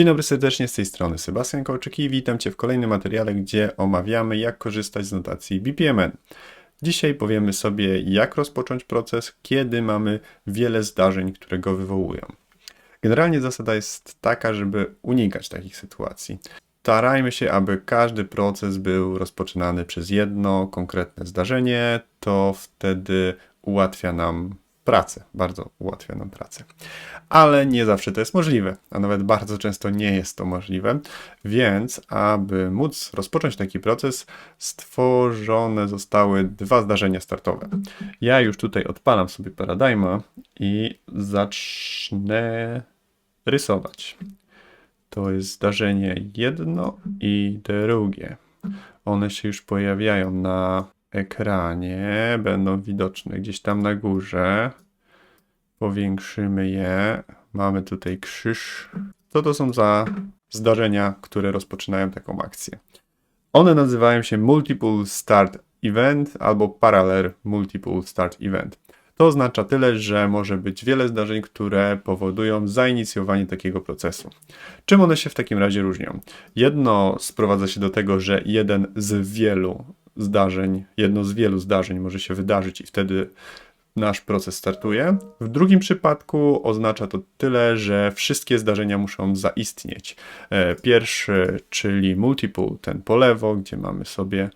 Dzień dobry serdecznie, z tej strony Sebastian Kołczyk i witam Cię w kolejnym materiale, gdzie omawiamy jak korzystać z notacji BPMN. Dzisiaj powiemy sobie jak rozpocząć proces, kiedy mamy wiele zdarzeń, które go wywołują. Generalnie zasada jest taka, żeby unikać takich sytuacji. Starajmy się, aby każdy proces był rozpoczynany przez jedno konkretne zdarzenie, to wtedy ułatwia nam pracę, bardzo ułatwia nam pracę. Ale nie zawsze to jest możliwe, a nawet bardzo często nie jest to możliwe, więc aby móc rozpocząć taki proces, stworzone zostały dwa zdarzenia startowe. Ja już tutaj odpalam sobie Paradigma i zacznę rysować. To jest zdarzenie jedno i drugie. One się już pojawiają na ekranie, będą widoczne gdzieś tam na górze. Powiększymy je. Mamy tutaj krzyż. Co to są za zdarzenia, które rozpoczynają taką akcję? One nazywają się Multiple Start Event albo Parallel Multiple Start Event. To oznacza tyle, że może być wiele zdarzeń, które powodują zainicjowanie takiego procesu. Czym one się w takim razie różnią? Jedno sprowadza się do tego, że jeden z wielu zdarzeń, jedno z wielu zdarzeń może się wydarzyć i wtedy nasz proces startuje. W drugim przypadku oznacza to tyle, że wszystkie zdarzenia muszą zaistnieć. E, pierwszy, czyli multiple, ten po lewo, gdzie mamy sobie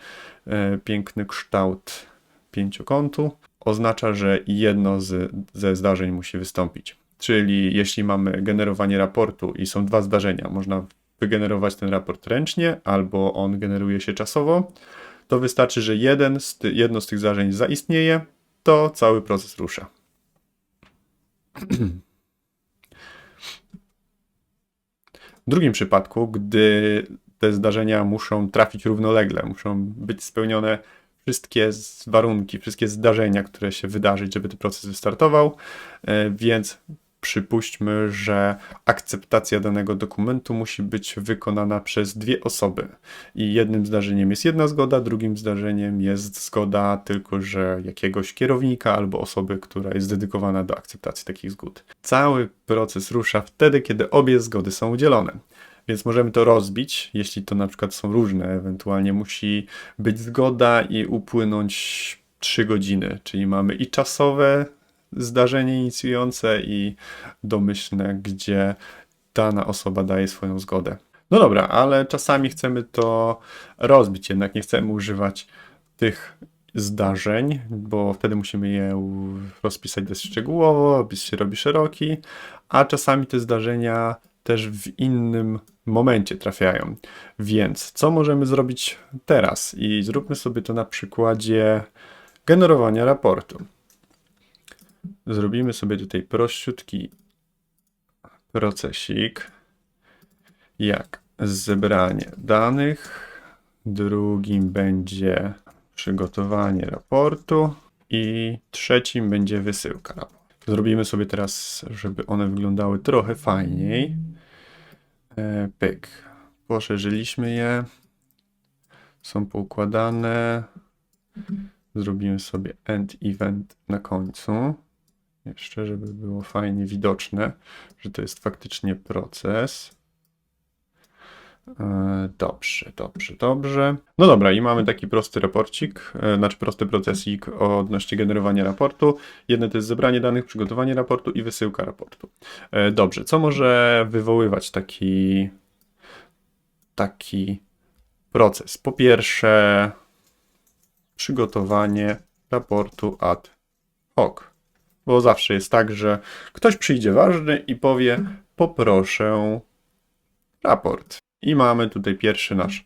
e, piękny kształt pięciokątu, oznacza, że jedno z, ze zdarzeń musi wystąpić. Czyli jeśli mamy generowanie raportu i są dwa zdarzenia, można wygenerować ten raport ręcznie albo on generuje się czasowo, to wystarczy, że jeden z ty, jedno z tych zdarzeń zaistnieje, to cały proces rusza. W drugim przypadku, gdy te zdarzenia muszą trafić równolegle, muszą być spełnione wszystkie warunki, wszystkie zdarzenia, które się wydarzyć, żeby ten proces wystartował, e, więc przypuśćmy, że akceptacja danego dokumentu musi być wykonana przez dwie osoby. I jednym zdarzeniem jest jedna zgoda, drugim zdarzeniem jest zgoda tylko, że jakiegoś kierownika albo osoby, która jest dedykowana do akceptacji takich zgód. Cały proces rusza wtedy, kiedy obie zgody są udzielone. Więc możemy to rozbić, jeśli to na przykład są różne, ewentualnie musi być zgoda i upłynąć 3 godziny, czyli mamy i czasowe zdarzenie inicjujące i domyślne, gdzie dana osoba daje swoją zgodę. No dobra, ale czasami chcemy to rozbić, jednak nie chcemy używać tych zdarzeń, bo wtedy musimy je rozpisać dość szczegółowo, opis się robi szeroki, a czasami te zdarzenia też w innym momencie trafiają. Więc co możemy zrobić teraz? I zróbmy sobie to na przykładzie generowania raportu. Zrobimy sobie tutaj prościutki procesik, jak zebranie danych. Drugim będzie przygotowanie raportu i trzecim będzie wysyłka raportu. Zrobimy sobie teraz, żeby one wyglądały trochę fajniej. E, pyk. Poszerzyliśmy je. Są poukładane. Zrobimy sobie end event na końcu. Jeszcze, żeby było fajnie widoczne, że to jest faktycznie proces. E, dobrze, dobrze, dobrze. No dobra, i mamy taki prosty raporcik, e, znaczy prosty procesik odnośnie generowania raportu. Jedno to jest zebranie danych, przygotowanie raportu i wysyłka raportu. E, dobrze, co może wywoływać taki, taki proces? Po pierwsze, przygotowanie raportu ad hoc. Bo zawsze jest tak, że ktoś przyjdzie ważny i powie: Poproszę raport. I mamy tutaj pierwszy nasz,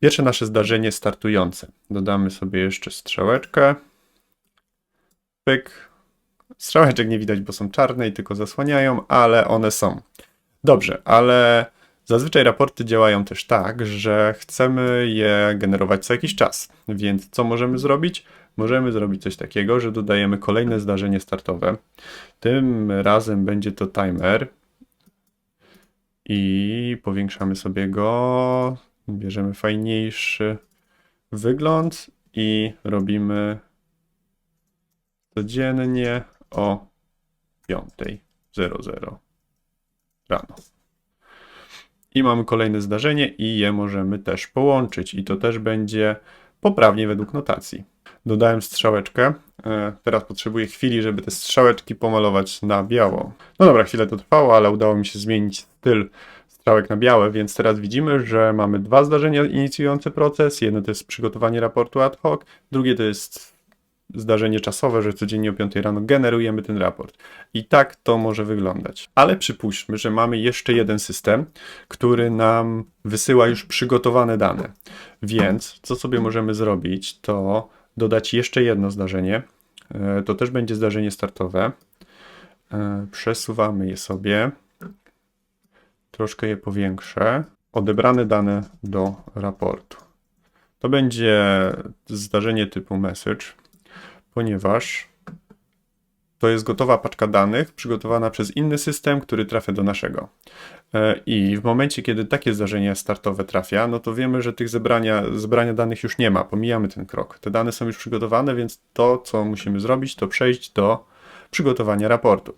pierwsze nasze zdarzenie startujące. Dodamy sobie jeszcze strzałeczkę. Pyk. Strzałeczek nie widać, bo są czarne i tylko zasłaniają, ale one są. Dobrze, ale zazwyczaj raporty działają też tak, że chcemy je generować co jakiś czas. Więc co możemy zrobić? Możemy zrobić coś takiego, że dodajemy kolejne zdarzenie startowe. Tym razem będzie to timer i powiększamy sobie go, bierzemy fajniejszy wygląd i robimy codziennie o 5.00 rano. i mamy kolejne zdarzenie i je możemy też połączyć i to też będzie poprawnie według notacji. Dodałem strzałeczkę. E, Teraz potrzebuję chwili, żeby te strzałeczki pomalować na biało. No dobra, chwilę to trwało, ale udało mi się zmienić styl strzałek na białe, więc teraz widzimy, że mamy dwa zdarzenia inicjujące proces. Jedno to jest przygotowanie raportu ad hoc, drugie to jest zdarzenie czasowe, że codziennie o 5 rano generujemy ten raport. I tak to może wyglądać. Ale przypuśćmy, że mamy jeszcze jeden system, który nam wysyła już przygotowane dane. Więc co sobie możemy zrobić, to dodać jeszcze jedno zdarzenie. E, To też będzie zdarzenie startowe. E, Przesuwamy je sobie. Troszkę je powiększę. Odebrane dane do raportu. To będzie zdarzenie typu message, ponieważ to jest gotowa paczka danych przygotowana przez inny system, który trafia do naszego. E, I w momencie, kiedy takie zdarzenie startowe trafia, no to wiemy, że tych zebrania, zebrania danych już nie ma, pomijamy ten krok. Te dane są już przygotowane, więc to, co musimy zrobić, to przejść do przygotowania raportu.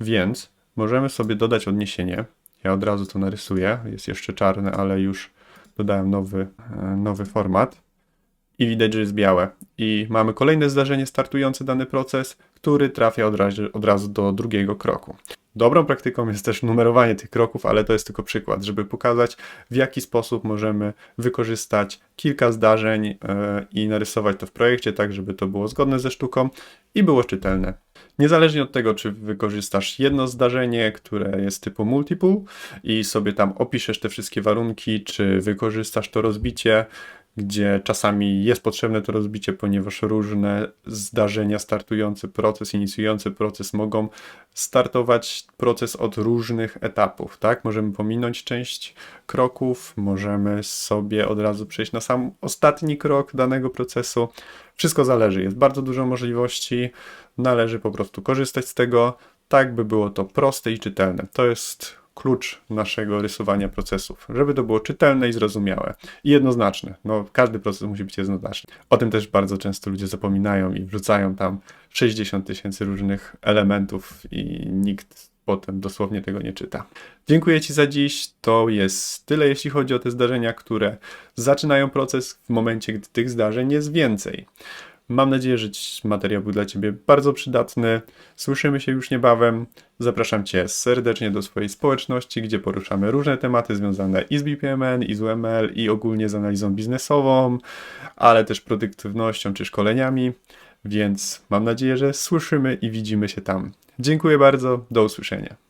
Więc możemy sobie dodać odniesienie. Ja od razu to narysuję, jest jeszcze czarne, ale już dodałem nowy, e, nowy format i widać, że jest białe. I mamy kolejne zdarzenie startujące dany proces, który trafia od razu, od razu do drugiego kroku. Dobrą praktyką jest też numerowanie tych kroków, ale to jest tylko przykład, żeby pokazać, w jaki sposób możemy wykorzystać kilka zdarzeń e, i narysować to w projekcie, tak żeby to było zgodne ze sztuką i było czytelne. Niezależnie od tego, czy wykorzystasz jedno zdarzenie, które jest typu multiple i sobie tam opiszesz te wszystkie warunki, czy wykorzystasz to rozbicie, gdzie czasami jest potrzebne to rozbicie, ponieważ różne zdarzenia startujący proces, inicjujący proces mogą startować proces od różnych etapów, tak? Możemy pominąć część kroków, możemy sobie od razu przejść na sam ostatni krok danego procesu. Wszystko zależy, jest bardzo dużo możliwości, należy po prostu korzystać z tego, tak by było to proste i czytelne. To jest klucz naszego rysowania procesów, żeby to było czytelne i zrozumiałe i jednoznaczne. No, każdy proces musi być jednoznaczny. O tym też bardzo często ludzie zapominają i wrzucają tam 60 tysięcy różnych elementów i nikt potem dosłownie tego nie czyta. Dziękuję Ci za dziś. To jest tyle, jeśli chodzi o te zdarzenia, które zaczynają proces w momencie, gdy tych zdarzeń jest więcej. Mam nadzieję, że materiał był dla Ciebie bardzo przydatny. Słyszymy się już niebawem. Zapraszam Cię serdecznie do swojej społeczności, gdzie poruszamy różne tematy związane i z BPMN, i z UML, i ogólnie z analizą biznesową, ale też produktywnością czy szkoleniami. Więc mam nadzieję, że słyszymy i widzimy się tam. Dziękuję bardzo. Do usłyszenia.